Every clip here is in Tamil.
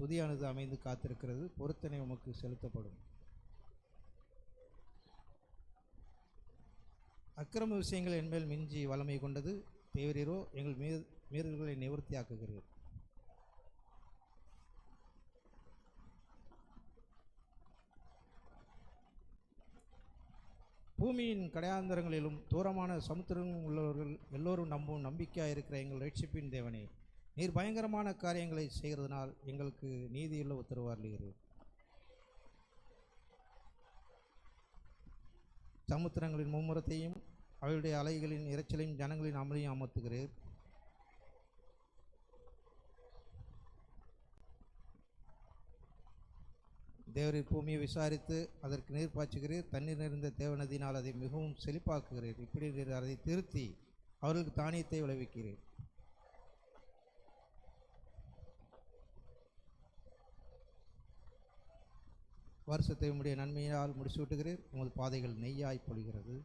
துதியானது அமைந்து காத்திருக்கிறது. பொருத்தனை உமக்கு செலுத்தப்படும். அக்கிரம விஷயங்கள் என்மேல் மிஞ்சி வளமை கொண்டது. தேவரீரோ எங்கள் மீ மீறல்களை நிவர்த்தியாக்குகிறீர். பூமியின் கடையாந்தரங்களிலும் தூரமான சமுத்திரங்களும் உள்ளவர்கள் எல்லோரும் நம்பும் நம்பிக்கையாக இருக்கிற எங்கள் ரட்சிப்பின் தேவனே. நீர் பயங்கரமான காரியங்களை செய்கிறதுனால் எங்களுக்கு நீதியுள்ள உத்தரவு சமுத்திரங்களின் மும்முரத்தையும் அவளுடைய அலைகளின் இரைச்சலையும் ஜனங்களின் அமலையும் அமர்த்துகிறீர். தேவரின் பூமியை விசாரித்து அதற்கு நீர் பாய்ச்சுகிறீர். தண்ணீர் நிறைந்த தேவநதியினால் அதை மிகவும் செழிப்பாக்குகிறீர். இப்படி அதை திருத்தி அவர்களுக்கு தானியத்தை விளைவிக்கிறீர். வருஷத்தை உம்முடைய நன்மையால் முடிச்சு விட்டுகிறீர் உமது பாதைகள் நெய்யாய் பொழிகிறது.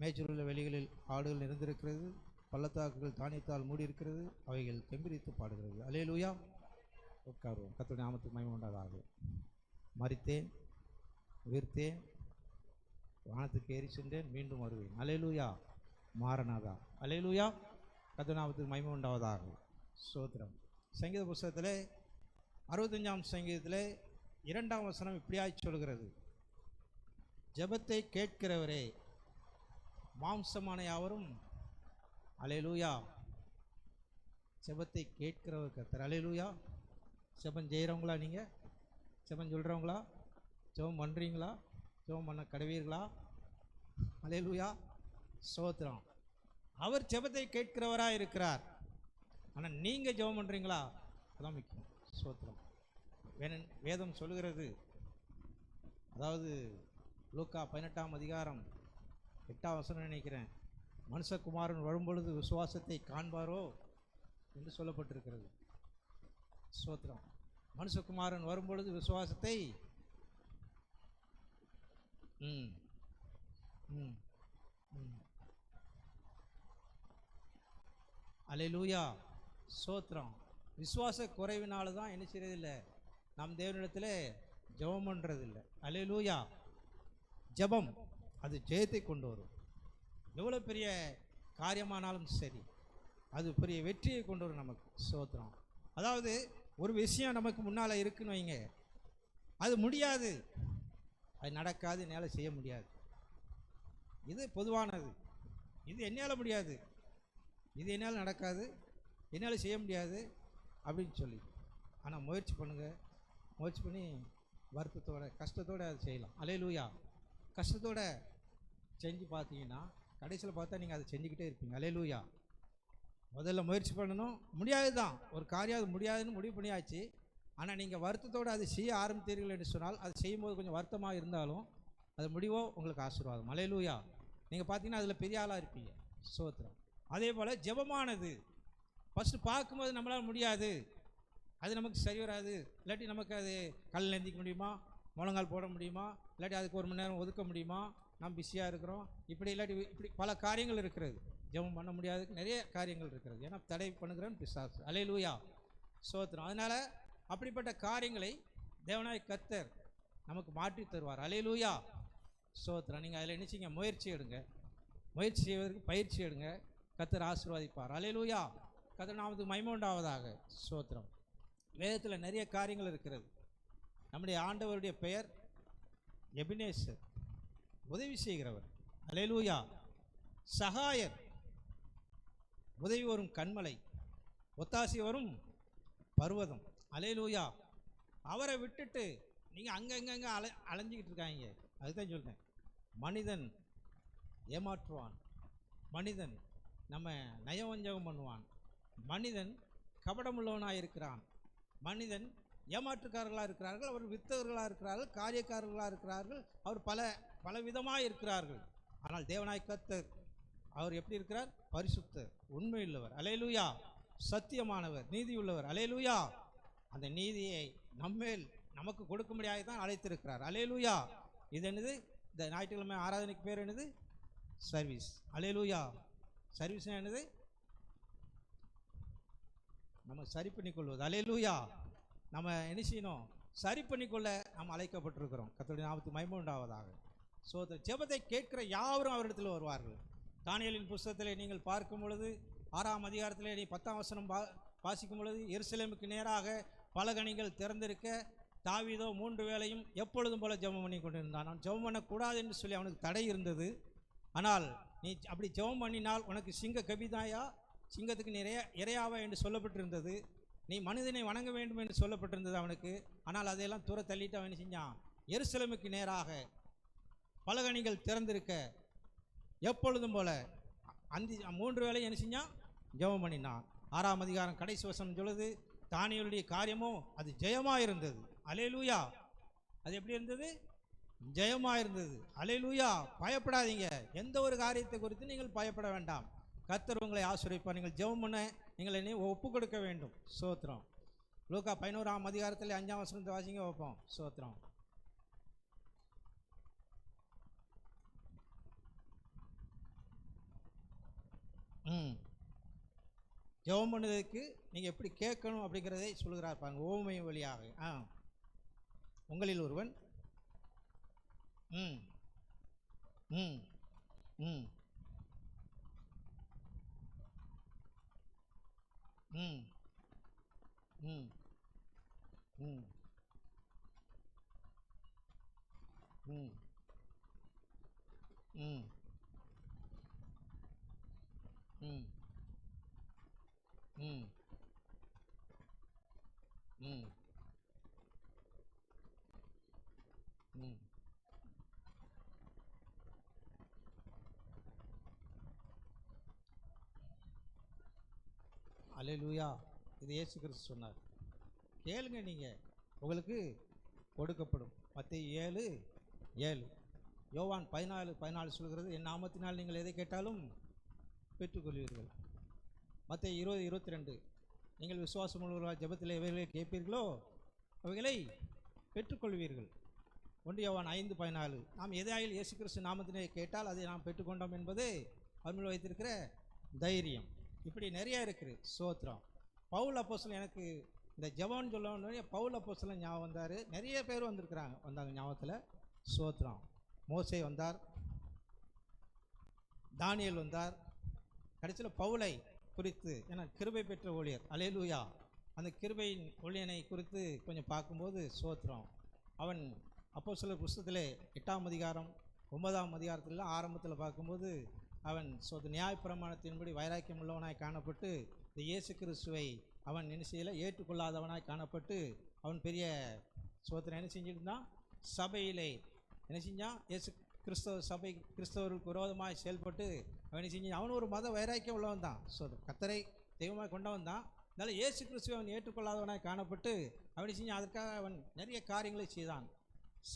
மேய்ச்சலுள்ள வெளிகளில் ஆடுகள் நிறைந்திருக்கிறது. பள்ளத்தாக்குகள் தானியத்தால் மூடியிருக்கிறது. அவைகள் தெம்பிரித்து பாடுகிறது. அலேலூயா உட்காருவோம். கத்துடைய நாமத்துக்கு மயம் உண்டாதாக மறித்தேன் உயிர்த்தேன் வானத்துக்கு ஏறி சென்றேன் மீண்டும் வருவேன். அலேலூயா மாறனாதா. அலேலூயா கத்து நாமத்துக்கு மகிமை உண்டாவதாக. சோத்திரம். சங்கீத புஸ்தகத்திலே அறுபத்தஞ்சாம் சங்கீதத்தில் இரண்டாம் வசனம் இப்படியாய் சொல்கிறது. ஜெபத்தை கேட்கிறவரே மாம்சமான யாவரும் அலையலூயா. செபத்தை கேட்கிறவர் கத்தர் அலையலூயா. செபம் செய்கிறவங்களா நீங்கள் செபம் சொல்கிறவங்களா ஜெபம் பண்ணுறீங்களா ஜெபம் பண்ண கடவீர்களா? அலையலூயா. சோத்திரம் அவர் ஜெபத்தை கேட்கிறவராக இருக்கிறார். ஆனால் நீங்கள் ஜெபம் பண்ணுறீங்களா அதான் முக்கியம். சோத்திரம். வேணன் வேதம் சொல்லுகிறது. அதாவது லூக்கா பதினெட்டாம் அதிகாரம் எட்டாம் வசனம் நினைக்கிறேன். மனுஷகுமாரன் வரும்பொழுது விசுவாசத்தை காண்பாரோ என்று சொல்லப்பட்டிருக்கிறது. ஸ்தோத்திரம் மனுஷகுமாரன் வரும்பொழுது விசுவாசத்தை ம் ம் ம். அலையிலூயா. சோத்திரம். விசுவாச குறைவினால தான் என்ன செய்யறதில்லை? நம் தேவனிடத்தில் ஜபம் பண்ணுறதில்லை அலையிலூயா ஜெபம் அது ஜெயத்தை கொண்டு வரும். எவ்வளோ பெரிய காரியமானாலும் சரி அது பெரிய வெற்றியை கொண்டு வரும் நமக்கு. சோத்திரம். அதாவது ஒரு விஷயம் நமக்கு முன்னால் இருக்குன்னு வைங்க. அது முடியாது. அது நடக்காது என்னால் செய்ய முடியாது. இது பொதுவானது. இது என்னால் முடியாது. இது என்னால் நடக்காது. என்னால் செய்ய முடியாது. அப்படின்னு சொல்லி. ஆனால் முயற்சி பண்ணுங்கள் முயற்சி பண்ணி வருத்தத்தோட கஷ்டத்தோடு அதை செய்யலாம். அலையலூயா. கஷ்டத்தோட செஞ்சு பார்த்தீங்கன்னா கடைசியில் பார்த்தா நீங்கள் அதை செஞ்சுக்கிட்டே இருப்பீங்க. அலையலூயா. முதல்ல முயற்சி பண்ணணும். முடியாது தான் ஒரு காரியம் அது முடியாதுன்னு முடிவு பண்ணியாச்சு. ஆனால் நீங்கள் வருத்தத்தோடு அதை செய்ய ஆரம்பித்தீர்கள் என்று சொன்னால் அது செய்யும்போது கொஞ்சம் வருத்தமாக இருந்தாலும் அது முடிவோ உங்களுக்கு ஆசீர்வாதம். அலையலூயா. நீங்கள் பார்த்தீங்கன்னா அதில் பெரிய ஆளாக இருப்பீங்க. சோத்திரம் அதே போல் ஜெபமானது. ஃபஸ்ட்டு பார்க்கும்போது நம்மளால் முடியாது. அது நமக்கு சரி வராது. இல்லாட்டி நமக்கு அது கல் நந்திக்க முடியுமா? முழங்கால் போட முடியுமா? இல்லாட்டி அதுக்கு ஒரு மணி நேரம் ஒதுக்க முடியுமா? நாம் பிஸியாக இருக்கிறோம். இப்படி இல்லாட்டி இப்படி பல காரியங்கள் இருக்கிறது. ஜெபம் பண்ண முடியாது. நிறைய காரியங்கள் இருக்கிறது. ஏன்னா தடை பண்ணுகிறேன் பிசாசு. அலையலூயா சோத்திரம். அதனால் அப்படிப்பட்ட காரியங்களை தேவனாய் கத்தர் நமக்கு மாற்றி தருவார். அலையலூயா சோத்திரம். நீங்கள் அதில் நினச்சிங்க. முயற்சி எடுங்க. முயற்சி செய்வதற்கு பயிற்சி எடுங்க. கத்தர் ஆசீர்வாதிப்பார். அலையலூயா கர்த்தர் நாமத்துக்கு மகிமை உண்டாவதாக சோத்திரம் வேதத்தில் நிறைய காரியங்கள் இருக்கிறது. நம்முடைய ஆண்டவருடைய பெயர் எபினேசர். உதவி செய்கிறவர். அலையலூயா சகாயர். உதவி வரும் கண்மலை ஒத்தாசி வரும் பர்வதம். அலையலூயா அவரை விட்டுட்டு நீங்கள் அங்கங்கங்க அலை அலைஞ்சிக்கிட்டு இருக்காங்க. அதுதான் சொல்கிறேன் மனிதன் ஏமாற்றுவான். மனிதன் நம்ம நயவஞ்சகம் பண்ணுவான். மனிதன் கபடமுள்ளவனாக இருக்கிறான் மனிதன் ஏமாற்றுக்காரர்களாக இருக்கிறார்கள் அவர் வித்தவர்களாக இருக்கிறார்கள் காரியக்காரர்களாக இருக்கிறார்கள் அவர் பல பல விதமாக இருக்கிறார்கள் ஆனால் தேவனாய் கத்தர் அவர் எப்படி இருக்கிறார்? பரிசுத்தர் உண்மையுள்ளவர். அலையலூயா. சத்தியமானவர் நீதியுள்ளவர். அலையலூயா. அந்த நீதியை நம்மேல் நமக்கு கொடுக்கும்படியாக தான் அழைத்திருக்கிறார். அலையலூயா. இது என்னது? இந்த ஞாயிற்றுக்கிழமை ஆராதனைக்கு பேர் என்னது? சர்வீஸ். அலையலூயா. சர்வீஸ் என்னது? நம்ம சரி பண்ணிக்கொள்வது. அலையலூயா நம்ம என்ன செய்யணும்? சரி பண்ணிக்கொள்ள நாம் அழைக்கப்பட்டிருக்கிறோம். கத்தோடைய நாமத்து மகிமை உண்டாவதாக ஸோ இந்த ஜெபத்தை கேட்கிற யாவரும் அவரிடத்தில் வருவார்கள். தானியலின் புஸ்தகத்திலே நீங்கள் பார்க்கும் பொழுது ஆறாம் அதிகாரத்தில் நீ பத்தாம் வசனம் பா வாசிக்கும் பொழுது எருசலேமுக்கு நேராக பலகணிகள் திறந்திருக்க தாவிதோ மூன்று வேளையும் எப்பொழுதும் போல ஜெபம் பண்ணி கொண்டிருந்தான். நான் ஜெபம் பண்ணக்கூடாது என்று சொல்லி அவனுக்கு தடை இருந்தது. ஆனால் நீ அப்படி ஜெபம் பண்ணினால் உனக்கு சிங்க கபிதாயா சிங்கத்துக்கு நிறைய இறையாவா என்று சொல்லப்பட்டிருந்தது. நீ மனிதனை வணங்க வேண்டும் என்று சொல்லப்பட்டிருந்தது அவனுக்கு. ஆனால் அதையெல்லாம் தூர தள்ளிட்டு அவன் என்ன செஞ்சான்? எருசலமுக்கு நேராக பலகணிகள் திறந்திருக்க எப்பொழுதும் போல அந்தி மூன்று வேலை என்ன செஞ்சான்? ஜெபம் பண்ணினான். ஆறாம் அதிகாரம் கடைசி வசனம் சொல்லுது தானியலுடைய காரியமும் அது ஜெயமாக இருந்தது அலேலூயா அது எப்படி இருந்தது? ஜெயமாக இருந்தது அலேலூயா பயப்படாதீங்க. எந்த ஒரு காரியத்தை குறித்து நீங்கள் பயப்பட வேண்டாம். கத்தர் உங்களை ஆசிரியப்பார் நீங்கள் ஜெபம் பண்ண நீங்கள் என்ன ஒப்பு கொடுக்க வேண்டும். சோத்திரம். லூக்கா பதினோராம் அதிகாரத்தில் அஞ்சாம் வசனத்தை வாசிங்க வைப்போம் சோத்திரம். ம். ஜெபம் பண்ணுறதுக்கு நீங்கள் எப்படி கேட்கணும் அப்படிங்கிறதை சொல்கிறார் பாருங்க ஓமையும் வழியாக. ஆ. உங்களில் ஒருவன். ம். ம். ம். ம். ம். ம். ம். ம். ம். ம். ம். அலையலூயா. இது இயேசு கிறிஸ்து சொன்னார். கேளுங்க நீங்கள் உங்களுக்கு கொடுக்கப்படும். மற்ற ஏழு ஏழு. யோவான் பதினாலு பதினாலு சொல்கிறது என் நாமத்தினால் நீங்கள் எதை கேட்டாலும் பெற்றுக்கொள்வீர்கள். மற்ற இருபது இருபத்தி ரெண்டு நீங்கள் விசுவாசம் உள்ளவர்களாக ஜெபத்தில் எவைகளை கேட்பீர்களோ? அவைகளை பெற்றுக்கொள்வீர்கள். ஒன்று யோவான் ஐந்து பதினாலு. நாம் எதையாயில் இயேசு கிறிஸ்து நாமத்தினை கேட்டால் அதை நாம் பெற்றுக்கொண்டோம் என்பது அவர்கள் வைத்திருக்கிற தைரியம். இப்படி நிறையா இருக்குது. சோத்ரம் பவுல் அப்போசல் எனக்கு இந்த ஜவான் சொல்ல பவுல் அப்போஸ்தலன் ஞாபகம் வந்தார். நிறைய பேர் வந்திருக்கிறாங்க வந்தாங்க ஞாபகத்தில். சோத்ரம். மோசே வந்தார். தானியல் வந்தார். கடைசியில் பவுலை குறித்து ஏன்னா கிருபை பெற்ற ஊழியர். அலேலூயா அந்த கிருபையின் ஊழியனை குறித்து கொஞ்சம் பார்க்கும்போது சோத்திரம் அவன் அப்போ சில புஸ்தகத்திலே எட்டாம் அதிகாரம் ஒன்பதாம் அதிகாரத்தில் ஆரம்பத்தில் பார்க்கும்போது அவன் சொந்த நியாயப்பிரமாணத்தின்படி வைராக்கியம் உள்ளவனாய் காணப்பட்டு இந்த இயேசு கிறிஸ்துவை அவன் என்ன செய்யல? ஏற்றுக்கொள்ளாதவனாய் காணப்பட்டு அவன் பெரிய சோத்திரம் என்ன செஞ்சிருந்தான் சபையிலே என்ன செஞ்சான்? இயேசு கிறிஸ்தவ சபை கிறிஸ்தவருக்கு விரோதமாக செயல்பட்டு அவன் என்ன செஞ்சான்? அவன் ஒரு மத வைராக்கியம் உள்ளவன் தான். ஸோ கத்தரை தெய்வமாக கொண்டவன் தான். அதனால் இயேசு கிறிஸ்துவை அவன் ஏற்றுக்கொள்ளாதவனாய் காணப்பட்டு அவன் செஞ்சான்? அதற்காக அவன் நிறைய காரியங்களை செய்தான்.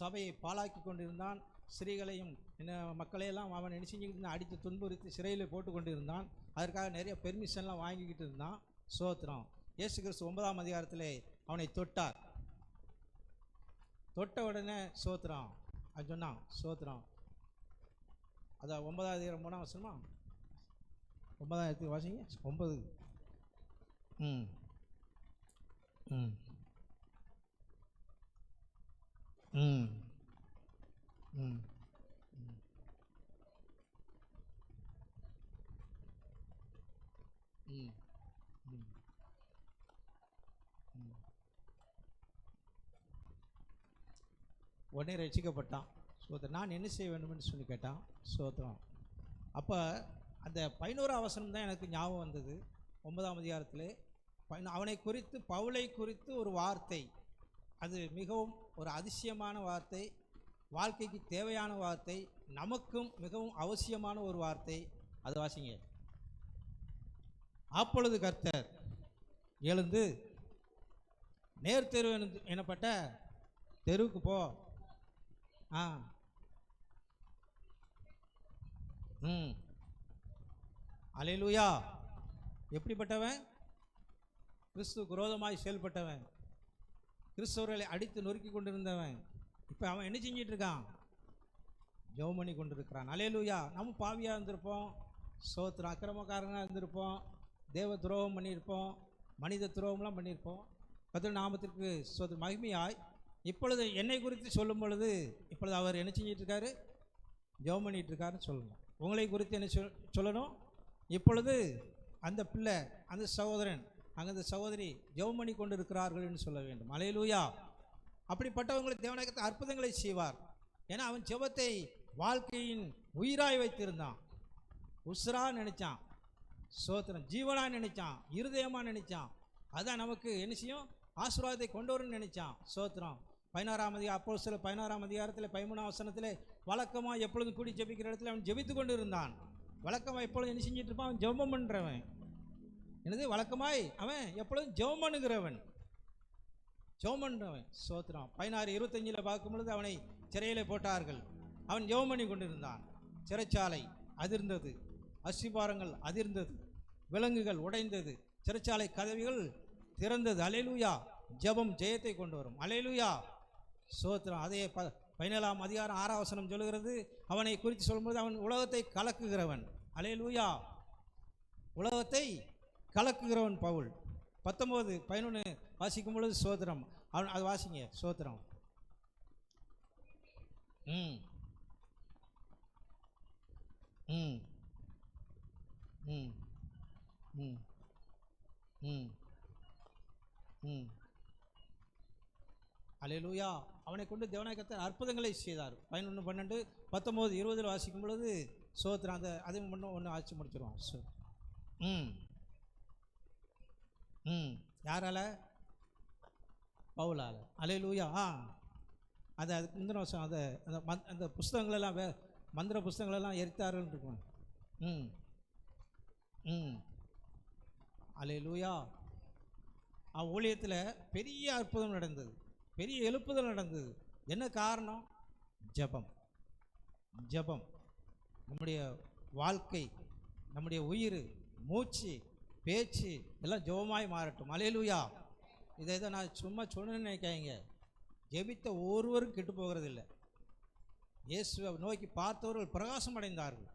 சபையை பாழாக்கி கொண்டிருந்தான். ஸ்திரீகளையும் என்ன மக்களையெல்லாம் அவன் என்ன செஞ்சுக்கிட்டு அடித்து துன்புறுத்தி சிறையில் போட்டு கொண்டிருந்தான் அதற்காக நிறைய பெர்மிஷன்லாம் வாங்கிக்கிட்டு இருந்தான் சோத்திரம். இயேசு கிறிஸ்து ஒன்பதாம் அதிகாரத்தில் அவனை தொட்டார். தொட்ட உடனே சோத்திரம். அது சொன்னான் சோத்திரம். அதான் ஒன்பதாம் அதிகாரம் மூணாம் வருஷமா ஒன்பதாயிரத்துக்கு வாசிங்க. ஒன்பது. ம். ம். ம் ம். ம் ம் ம். உடனே ரசிக்கப்பட்டான். சோத்திரம் நான் என்ன செய்ய வேண்டும்னு சொல்லி கேட்டான் சோத்திரம் அப்போ அந்த பதினோரு அவசரம் தான் எனக்கு ஞாபகம் வந்தது. ஒன்பதாம் அதிகாரத்தில் அவனை குறித்து பவுலை குறித்து ஒரு வார்த்தை. அது மிகவும் ஒரு அதிசயமான வார்த்தை. வாழ்க்கைக்கு தேவையான வார்த்தை. நமக்கும் மிகவும் அவசியமான ஒரு வார்த்தை. அது வாசிங்க. அப்பொழுது கர்த்தர் எழுந்து நேர்த்தெருவு என- எனப்பட்ட தெருவுக்கு போ. ஆ. ம். அலையலூயா. எப்படிப்பட்டவன்? கிறிஸ்து குரோதமாய் செயல்பட்டவன். கிறிஸ்தவர்களை அடித்து நொறுக்கி கொண்டிருந்தவன். இப்போ அவன் என்ன செஞ்சிட்டு இருக்கான்? ஜெபம் பண்ணி கொண்டிருக்கிறான். அலையலூயா. நம்ம பாவியாக இருந்திருப்போம். சோத்திர அக்கிரமக்காரனாக இருந்திருப்போம். தேவ துரோகம் பண்ணியிருப்போம். மனித துரோகம்லாம் பண்ணியிருப்போம். கர்த்தர் நாமத்திற்கு சொல் மகிமையாய் இப்பொழுது என்னை குறித்து சொல்லும் பொழுது இப்பொழுது அவர் என்ன செஞ்சிட்டு இருக்காரு ஜெபம் பண்ணிட்டு இருக்காருன்னு சொல்லணும். உங்களை குறித்து என்ன சொல் சொல்லணும்? இப்பொழுது அந்த பிள்ளை அந்த சகோதரன் அங்கே அந்த சகோதரி ஜெபம் பண்ணி கொண்டு இருக்கிறார்கள் என்று சொல்ல வேண்டும். அலையலூயா! அப்படிப்பட்டவங்களுக்கு தேவனகத்தை அற்புதங்களை செய்வார். ஏன்னா அவன் ஜெபத்தை வாழ்க்கையின் உயிராய் வைத்திருந்தான். உசுரா நினைச்சான். சோத்திரம் ஜீவனாக நினைச்சான். இருதயமாக நினைச்சான். அதான் நமக்கு என்ன செய்யும்? ஆசீர்வாதத்தை கொண்டு வரும்னு நினைச்சான். சோத்திரம். பதினாறாம் அதிகாரம் அப்போ சில பதினாறாம் அதிகாரத்தில் பதிமூணாம் வசனத்தில் வழக்கமாக எப்பொழுதும் கூடி ஜெபிக்கிற இடத்துல அவன் ஜெபித்து கொண்டு இருந்தான் வழக்கமாக எப்பொழுதும் என்ன செஞ்சுட்டு இருப்பான் அவன் ஜெபம் பண்ணுறவன் என்னது? வழக்கமாய் அவன் எப்பொழுதும் ஜெபம் பண்ணுகிறவன். ஜெபம் பண்ணுறவன் சோத்திரம். பதினாறு இருபத்தஞ்சில் பார்க்கும் பொழுது அவனை சிறையில் போட்டார்கள். அவன் ஜெபம் பண்ணி கொண்டிருந்தான். சிறைச்சாலை அதிர்ந்தது. அஸ்திபாரங்கள் அதிர்ந்தது. விலங்குகள் உடைந்தது. சிறைச்சாலை கதவிகள் திறந்தது. அலையலூயா! ஜெபம் ஜெயத்தை கொண்டு வரும். அலையலூயா! சோத்திரம். அதே ப பதினேழாம் அதிகாரம் ஆறாவசனம் சொல்லுகிறது அவனை குறித்து சொல்லும்போது அவன் உலகத்தை கலக்குகிறவன். அலே லூயா உலகத்தை கலக்குகிறவன் பவுல். பத்தொம்போது பதினொன்று வாசிக்கும் பொழுது சோத்திரம். அவன் அது வாசிங்க சோத்திரம். ம். ம். ம். ம். ம். ம். அலையலூயா அவனை கொண்டு தேவநாயகத்தார் அற்புதங்களை செய்தார். பதினொன்று பன்னெண்டு பத்தொம்போது இருபதில் வாசிக்கும் பொழுது சோத்திரம் அந்த அதையும் ஒன்று ஒன்று ஆட்சி முடிச்சிருவோம். சோ ம். ம். யாரால? பவுலால. அலையலூயா. ஆ. அது அதுக்கு முந்தின வருஷம் அதை அந்த மந் அந்த புஸ்தகங்களெல்லாம் வே மந்திர புஸ்தகங்களெல்லாம் எரித்தார்கள் இருக்கும். ம். ம். அலையலூயா. அவன் ஊழியத்தில் பெரிய அற்புதம் நடந்தது. பெரிய எழுப்புதல் நடந்தது. என்ன காரணம்? ஜெபம். ஜெபம். நம்முடைய வாழ்க்கை நம்முடைய உயிர் மூச்சு பேச்சு எல்லாம் ஜபமாய் மாறட்டும். அலையலுயா. இதை இதை நான் சும்மா சொன்னேன்னு நினைக்காதீங்க. ஜெபித்த ஒருவரும் கெட்டு போகிறதில்லை. இயேசுவை நோக்கி பார்த்தவர்கள் பிரகாசம் அடைந்தார்கள்.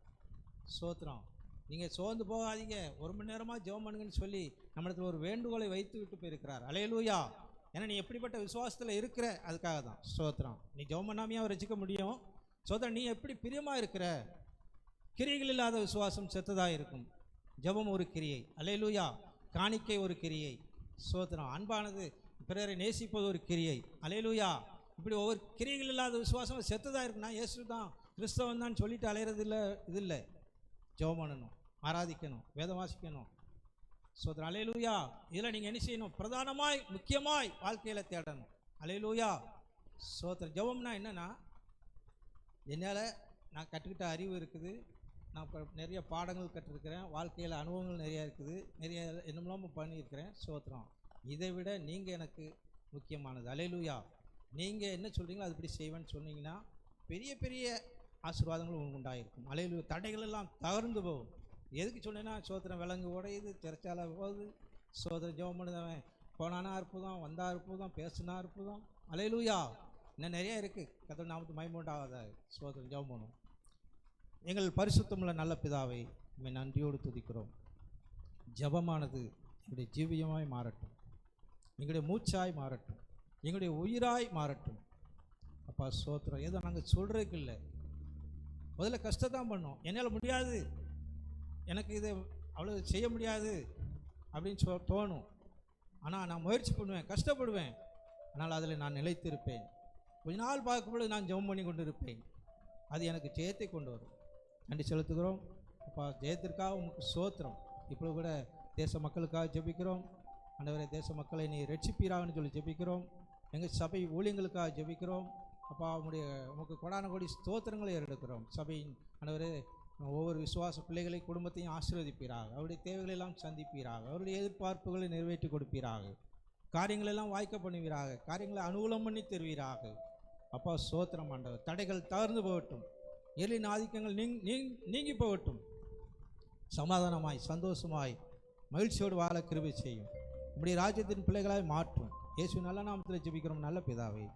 சோத்திரம். நீங்கள் சோர்ந்து போகாதீங்க. ஒரு மணி நேரமாக ஜெபம் பண்ணுங்கன்னு சொல்லி நம்மிடத்தில் ஒரு வேண்டுகோளை வைத்து விட்டு போயிருக்கிறார். அலையலூயா. ஏன்னா நீ எப்படிப்பட்ட விசுவாசத்தில் இருக்கிற அதுக்காக தான். ஸ்தோத்திரம். நீ ஜெபம் பண்ணாமையா வச்சுக்க முடியும். சோத்திரம் நீ எப்படி பிரியமாக இருக்கிற? கிரியைகள் இல்லாத விசுவாசம் செத்ததாக இருக்கும். ஜெபம் ஒரு கிரியை. அலையலூயா காணிக்கை ஒரு கிரியை. சோத்திரம் அன்பானது பிறரை நேசிப்பது ஒரு கிரியை. அலையலூயா இப்படி ஒவ்வொரு கிரியைகள் இல்லாத விசுவாசம் செத்ததாக இருக்குன்னா இயேசு தான் கிறிஸ்தவன் தான் சொல்லிட்டு அலையிறது இல்லை இது இல்லை. ஜெபம் பண்ணணும். ஆராதிக்கணும். வேதம் வாசிக்கணும். சோதரன் அலையலூயா இதில் நீங்கள் என்ன செய்யணும்? பிரதானமாய் முக்கியமாய் வாழ்க்கையில் தேடணும். அலையலூயா சோத்திரம் ஜபம்னா என்னென்னா என்னால் நான் கற்றுக்கிட்ட அறிவு இருக்குது. நான் நிறைய பாடங்கள் கற்றுருக்கிறேன். வாழ்க்கையில் அனுபவங்கள் நிறையா இருக்குது. நிறைய என்னமெல்லாம பண்ணியிருக்கிறேன். சோத்திரம் இதை விட நீங்கள் எனக்கு முக்கியமானது. அலையலூயா நீங்கள் என்ன சொல்கிறீங்களோ அதுபடி செய்வேன்னு சொன்னீங்கன்னா பெரிய பெரிய ஆசீர்வாதங்கள் உங்களுக்கு உண்டாயிருக்கும். அலையிலு தடைகள் எல்லாம் தகர்ந்து போகும். எதுக்கு சொன்னேன்னா சோத்திரம் விலங்கு உடையுது திரைச்சால போகுது. சோதனை ஜெபம் பண்ணுதவன் போனானா அற்புதம் வந்தா அற்புதம் பேசுனா அற்புதம். அலையிலூயா! இன்னும் நிறைய இருக்குது கதை நாமத்து மைமூண்டாகாத சோதனை ஜெபம் பண்ணும் எங்கள் பரிசுத்தமுள்ள நல்ல பிதாவை உண்மை நன்றியோடு துதிக்கிறோம். ஜெபமானது எங்களுடைய ஜீவியமாய் மாறட்டும். எங்களுடைய மூச்சாய் மாறட்டும். எங்களுடைய உயிராய் மாறட்டும். அப்பா சோத்திரம் ஏதோ நாங்கள் சொல்கிறதுக்கு இல்லை. முதல்ல கஷ்டத்தான் பண்ணோம். என்னால் முடியாது. எனக்கு இது அவ்வளோ செய்ய முடியாது அப்படின்னு சொ தோணும். ஆனால் நான் முயற்சி பண்ணுவேன் கஷ்டப்படுவேன். ஆனால் அதில் நான் நிலைத்திருப்பேன். கொஞ்ச நாள் பார்க்கும்பொழுது நான் ஜெபம் பண்ணி கொண்டு இருப்பேன் அது எனக்கு ஜெயத்தை கொண்டு வரும். நன்றி செலுத்துகிறோம். அப்பா ஜெயத்திற்காக உங்களுக்கு சோத்திரம் இப்போ கூட தேச மக்களுக்காக ஜெபிக்கிறோம். அந்தவரை தேச மக்களை நீ ரட்சிப்பீராகன்னு சொல்லி ஜெபிக்கிறோம். எங்கள் சபை ஊழியங்களுக்காக ஜெபிக்கிறோம். அப்பா உங்களுடைய உமக்கு கொடான கோடி ஸ்தோத்திரங்களை எடுக்கிறோம் சபையின் அந்தவரே ஒவ்வொரு விசுவாச பிள்ளைகளை குடும்பத்தையும் ஆசீர்வதிப்பீராக. அவருடைய தேவைகளை எல்லாம் சந்திப்பீராக. அவருடைய எதிர்பார்ப்புகளை நிறைவேற்றி கொடுப்பீராக. காரியங்களெல்லாம் வாய்க்க பண்ணுவீராக. காரியங்களை அனுகூலம் பண்ணி தருவீராக. அப்பா சோத்திரம் ஆண்டவர். தடைகள் தகர்ந்து போகட்டும். எளின் ஆதிக்கங்கள் நீங் நீங் நீங்கி போகட்டும். சமாதானமாய் சந்தோஷமாய் மகிழ்ச்சியோடு வாழ கிருபை செய்யும். நம்முடைய ராஜ்யத்தின் பிள்ளைகளாய் மாற்றும். இயேசு நல்ல நாமத்தில் ஜெபிக்கிறோம். நல்ல பிதாவை.